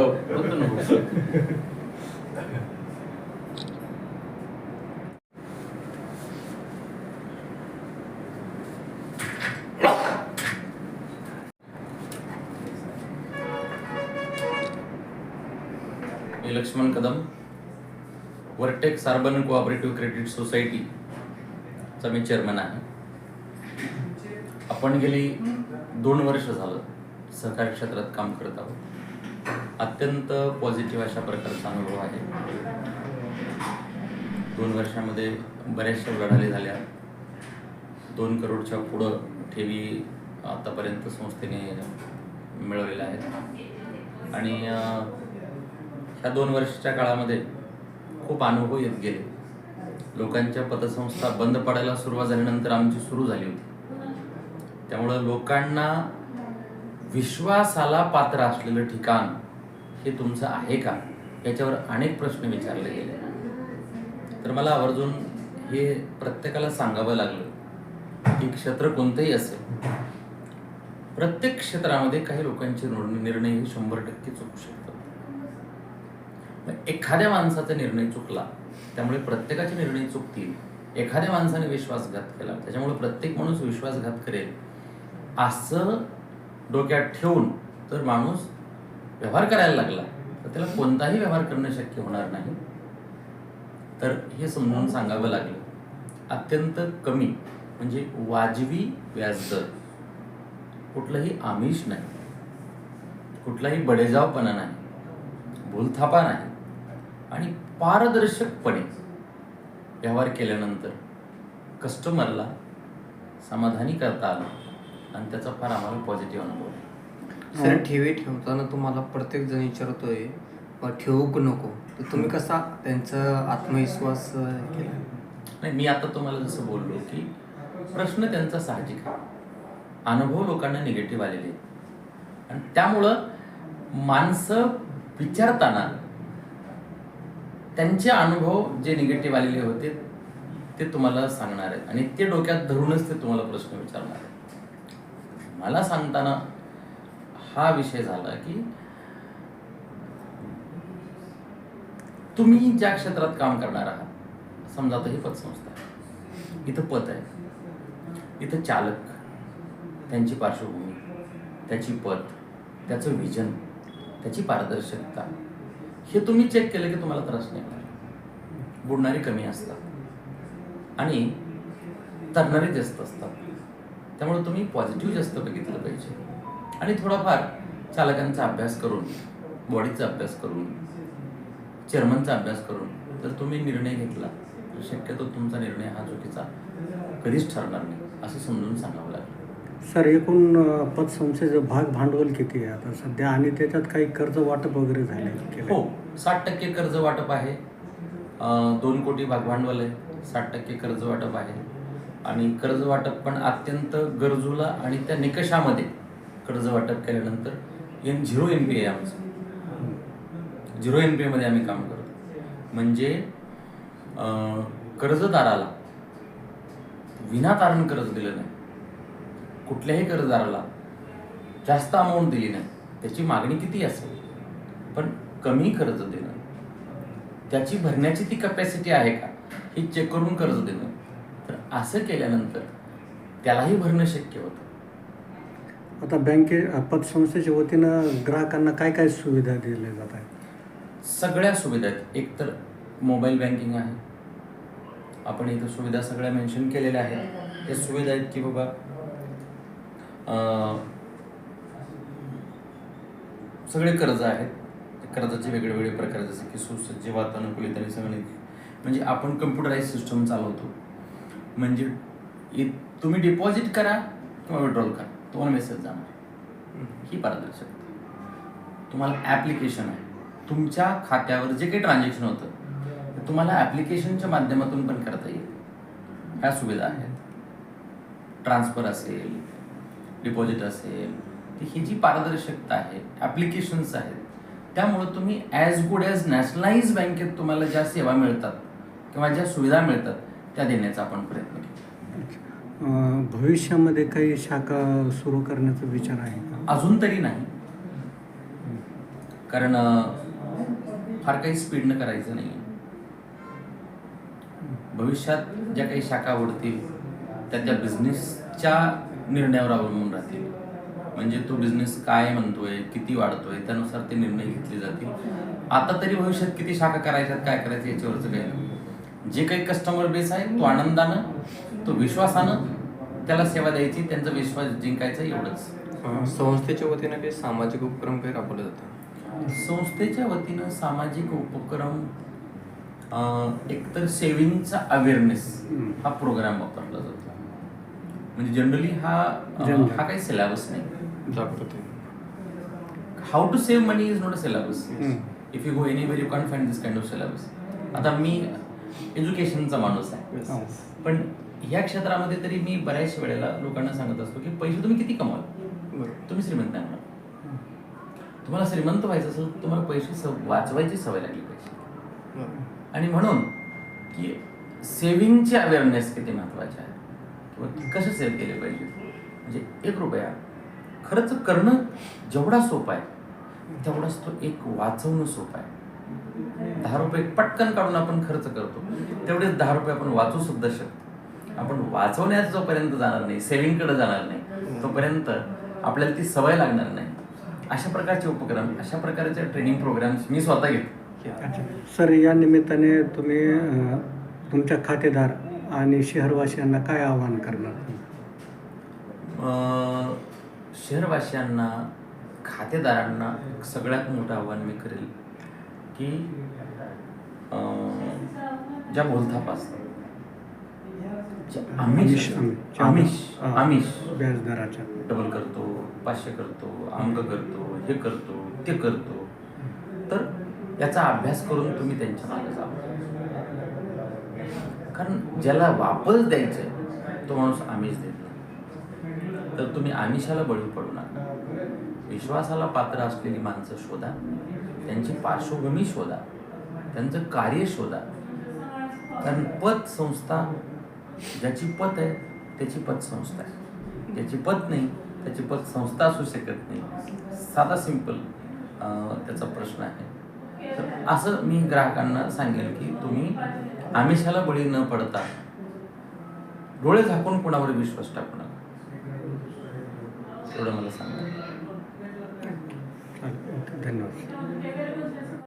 मी Laxman Kadam vertex urban cooperative credit सोसायटीचा मी chairman आहे. आपण गेली दोन वर्ष झालं सहकारी क्षेत्रात काम करत आहोत. अत्यंत पॉझिटिव्ह अशा प्रकारचा अनुभव आहे. दोन वर्षामध्ये बऱ्याचशा उलाढाली झाल्या. दोन करोडच्या पुढं ठेवी आतापर्यंत संस्थेने मिळवलेल्या आहेत. आणि ह्या दोन वर्षाच्या काळामध्ये खूप अनुभव येत गेले. लोकांच्या पतसंस्था बंद पडायला सुरुवात झाल्यानंतर आमची सुरू झाली होती. त्यामुळं लोकांना विश्वासाला पात्र असलेलं ठिकाण हे तुमचं आहे का? याच्यावर अनेक प्रश्न विचारले गेले. तर मला आवर्जून हे प्रत्येकाला सांगावं लागलं की क्षेत्र कोणतंही असेल प्रत्येक क्षेत्रामध्ये काही लोकांचे निर्णय हे शंभर टक्के चुकू शकतात. एखाद्या माणसाचा निर्णय चुकला त्यामुळे प्रत्येकाचे निर्णय चुकतील. एखाद्या माणसाने विश्वासघात केला त्याच्यामुळे प्रत्येक माणूस विश्वासघात करेल. असं डोक्यात ठेवून तर माणूस व्यवहार करायला लागला तर त्याला कोणताही व्यवहार करणं शक्य होणार नाही. तर हे समजून सांगावं लागलं. अत्यंत कमी म्हणजे वाजवी व्याजदर. कुठलंही आमिष नाही. कुठलाही बडेजावपणा नाही. भूलथापा नाही. आणि पारदर्शकपणे व्यवहार केल्यानंतर कस्टमरला समाधानी करता आलं आणि त्याचा फार आम्हाला पॉझिटिव्ह अनुभव आहे. सर ठेवी ठेवताना तुम्हाला प्रत्येक जण विचारतोय "बा, ठेवू की नको? तर तुम्ही कसा त्यांचा आत्मविश्वास केला? नाही मी आता तुम्हाला जसं बोललो की प्रश्न त्यांचा साहजिक आहे. अनुभव लोकांना निगेटिव्ह आलेले आहेत. आणि त्यामुळं माणसं विचारताना त्यांचे अनुभव जे निगेटिव्ह आलेले होते ते तुम्हाला सांगणार आहेत. आणि ते डोक्यात धरूनच ते तुम्हाला प्रश्न विचारणार आहेत. मला सांगताना हा विषय झाला की तुम्ही ज्या क्षेत्रात काम करणार आहात समजा तर ही पतसंस्था आहे इथं पत आहे इथं चालक त्यांची पार्श्वभूमी त्याची पत त्याचं विजन त्याची पारदर्शकता हे तुम्ही चेक केलं की तुम्हाला त्रास नाही होणार. बुडणारे कमी असतात. आणि तरणारे जास्त असतात. त्यामुळे तुम्ही पॉझिटिव्ह जास्त बघितलं पाहिजे. आणि थोडाफार चालकांचा अभ्यास करून बॉडीचा अभ्यास करून चेअरमनचा अभ्यास करून जर तुम्ही निर्णय घेतला तर शक्यतो तुमचा निर्णय हा चुकीचा कधीच ठरणार नाही असं समजून सांगावं लागेल. सर एकूण पतसंस्थेचं भाग भांडवल किती आहे आता? सध्या आणि त्याच्यात काही कर्ज वाटप वगैरे झाले? हो साठ टक्के कर्ज वाटप आहे. दोन कोटी भागभांडवल आहे साठ टक्के कर्ज वाटप आहे. आणि कर्ज वाटप पण अत्यंत गरजूला आणि त्या निकषामध्ये कर्ज वाटप केल्यानंतर एन झिरो एन पी आहे आमचं. झिरो एन पी मध्ये आम्ही काम करतो. म्हणजे कर्जदाराला विनातारण कर्ज दिलं नाही. कुठल्याही कर्जदाराला जास्त अमाऊंट दिली नाही. त्याची मागणी किती असेल पण कमी कर्ज देणं. त्याची भरण्याची ती कपॅसिटी आहे का हे चेक करून कर्ज देणं. तर असं केल्यानंतर त्यालाही भरणं शक्य होतं. आता बँके पतसंस्थेच्या वतीनं ग्राहकांना काय काय सुविधा दिल्या जात आहेत? सगळ्या सुविधा आहेत. एकतर मोबाईल बँकिंग आहे. आपण इथं सुविधा सगळ्या मेन्शन केलेल्या आहेत. त्या सुविधा आहेत की बाबा सगळे कर्ज आहेत. ते कर्जाचे वेगळेवेगळे प्रकार जसे की सुसज्ज वातानुकूलित आणि संगणक म्हणजे आपण कम्प्युटराईज सिस्टम चालवतो. म्हणजे इ- तुम्ही डिपॉझिट करा किंवा विड्रॉल करा. तुम्हाला मेसेज जाणार ही पारदर्शकता. तुम्हाला ॲप्लिकेशन आहे. तुमच्या खात्यावर जे काही ट्रान्झॅक्शन होतं ते तुम्हाला ॲप्लिकेशनच्या माध्यमातून पण करता येईल. ह्या सुविधा आहेत. ट्रान्सफर असेल डिपॉझिट असेल तर ही जी पारदर्शकता आहे ॲप्लिकेशन्स आहेत त्यामुळं तुम्ही ॲज गुड ॲज नॅशनलाइज बँकेत तुम्हाला ज्या सेवा मिळतात किंवा ज्या सुविधा मिळतात त्या देण्याचा आपण प्रयत्न केला. भविष्यामध्ये काही शाखा सुरू करण्याचा विचार आहे का? अजून तरी नाही. कारण फार काही स्पीडनं करायचं नाही. भविष्यात ज्या काही शाखा उडतील त्या त्या बिझनेसच्या निर्णयावर अवलंबून राहतील. म्हणजे तो बिझनेस काय म्हणतोय किती वाढतोय त्यानुसार ते निर्णय घेतले जातील. आता तरी भविष्यात किती शाखा करायच्यात काय करायचं याच्यावरचं काही नाही. जे काही कस्टमर बेस आहे तो आनंदानं तो विश्वासानं त्याला सेवा द्यायची त्यांचा विश्वास जिंकायचा एवढंच. संस्थेच्या वतीनं काही सामाजिक उपक्रम काही राबवले जातात? संस्थेच्या वतीनं सामाजिक उपक्रम एकतर सेव्हिंगचा अवेअरनेस. हा प्रोग्राम वापरला जातो. म्हणजे जनरली हा. हा काही सिलेबस नाही. How to save money is not a syllabus. If you go anywhere you can find this kind of syllabus आता मी एज्युकेशनचा माणूस आहे. हो. पण ह्या क्षेत्रामध्ये तरी मी बऱ्याच वेळेला लोकांना सांगत असतो की पैसे तुम्ही किती कमाल तुम्ही श्रीमंत नाही होणार तुम्हाला श्रीमंत व्हायचं असेल तर तुम्हाला पैसे वाचवायची सवय लागली पाहिजे. आणि म्हणून की सेव्हिंगचे अवेअरनेस किती महत्त्वाचे आहे? किंवा कसं सेव्ह केले पाहिजे? म्हणजे एक रुपया खर्च करणं जेवढा सोपा आहे तेवढाच तो एक वाचवणं सोपं आहे. दहा रुपये पटकन काढून आपण खर्च करतो. तेवढेच दहा रुपये आपण वाचू सुद्धा शकतो. आपण वाचवण्यात जोपर्यंत जाणार नाही सेव्हिंगकडे जाणार नाही तोपर्यंत आपल्याला ती सवय लागणार नाही. अशा प्रकारचे उपक्रम अशा प्रकारचे ट्रेनिंग प्रोग्राम्स मी स्वतः घेतो. सर या निमित्ताने तुम्ही तुमच्या खातेदार आणि शहरवासियांना काय आवाहन करणार? शहरवासियांना खातेदारांना सगळ्यात मोठं आव्हान मी करेल. की अं, ज्या बोलथाप असतात. आमिष आमिष, आमिष. व्याजदराच्या. डबल करतो पाचशे करतो अंक करतो हे करतो ते करतो. तर याचा अभ्यास करून तुम्ही त्यांच्या मागे जा कारण ज्याला वापस द्यायचं तो माणूस आमिष देत. नाही तर तुम्ही आमिषाला बळी पडू विश्वासाला पात्र असलेली माणसं शोधा त्यांची पार्श्वभूमी शोधा त्यांचं कार्य शोधा. कारण पत संस्था ज्याची पत आहे त्याची पतसंस्था आहे. ज्याची पत नाही त्याची पतसंस्था असू शकत नाही. साधा सिंपल त्याचा प्रश्न आहे. तर असं मी ग्राहकांना सांगेल की तुम्ही आमिषाला बळी न पडता डोळे झाकून कोणावर विश्वास टाकू नका. एवढं मला सांगा. धन्यवाद.